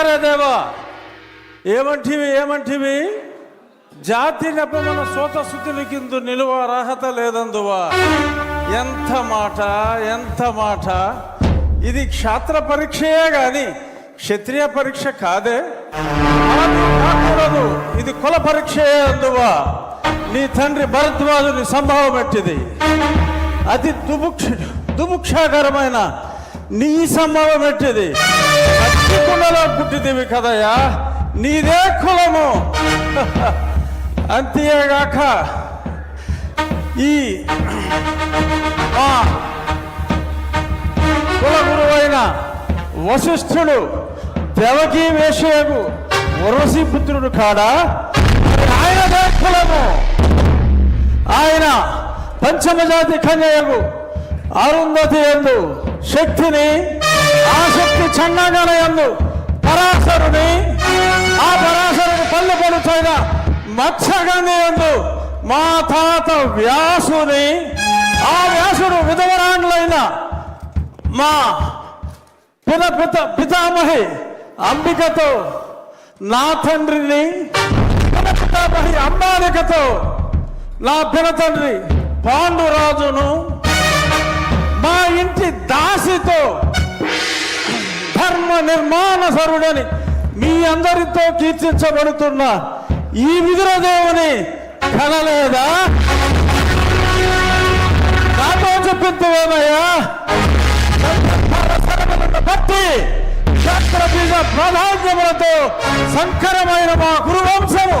ఆనాడు దేవా? ఏమంటివి ఏమంటివి? జాతి నెప్పమన సోత కింద నిలువ అర్హత లేదందువా? ఎంత మాట ఎంత మాట. ఇది క్షాత్ర పరీక్షయే గాని క్షత్రియ పరీక్ష కాదే. కాకూడదు. ఇది కుల పరీక్షయే అందువా. నీ తండ్రి భరద్వాజుని సంభావం ఎట్టిది అతి దుభుక్ష దుభుక్షాకరమైన నీ సంభవం ఎట్టిది? పచ్చి కులలో పుట్టిదివి కదయ్యా. నీదే కులము. అంతేగాక ఈ మా కుల గురువైన వశిష్ఠుడు దేవకీ వేషయకు వరసి పుత్రుడు కాడా? ఆయనదే కులము. ఆయన పంచమజాతి కన్యయకు అరుంధతి ఎందు శక్తిని ఆ శక్తి చన్నగన పరాశరుని ఆ పరాశరుని పల్లె పడుచైన మత్స్యగంధి మా తాత వ్యాసుని ఆ వ్యాసుడు విధవరాండ్లైన మా పిత పిత పితామహి అంబికతో నా తండ్రిని పితామహి అంబాలికతో నా పినతండ్రి పాండురాజును మా ఇంటి దాసితో ధర్మ నిర్మాణ సరుడని మీ అందరితో కీర్తించబడుతున్న ఈ విదురదేవుని కనలేదా? నాతో చెప్పిందేమయ్యా బట్టి శాస్త్ర ప్రాధాన్యములతో సంకరమైన మా గురువంశము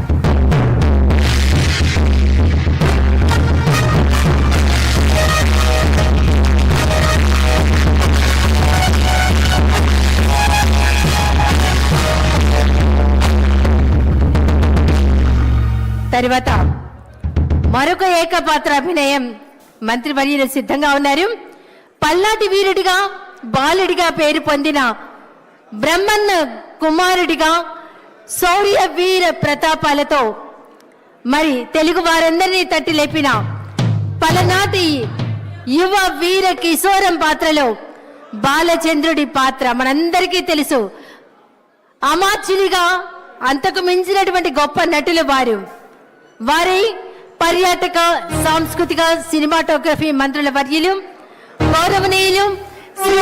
తర్వాత మరొక ఏకపాత్ర అభినయం మంత్రి వర్యులు సిద్ధంగా ఉన్నారు. పల్నాటి వీరుడిగా బాలుడిగా పేరు పొందిన బ్రహ్మన్న కుమారుడిగా శౌర్య వీర ప్రతాపాలతో మరి తెలుగు వారందరినీ తట్టి లేపిన పలనాటి యువ వీర కిశోరం పాత్రలో బాలచంద్రుడి పాత్ర మనందరికీ తెలుసు. అమాత్యునిగా అంతకు మించినటువంటి గొప్ప నటులు వారు. వారి పర్యాటక సాంస్కృతిక సినిమాటోగ్రఫీ మంత్రుల వర్యులు గౌరవనీయులు శ్రీ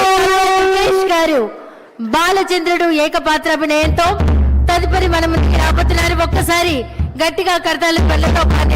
గారు. బాలచంద్రుడు ఏకపాత్రాభినయంతో తదుపరి మన ముందుకు రాబోతున్నారు. ఒక్కసారి గట్టిగా కర్తాల పళ్ళతో పాటు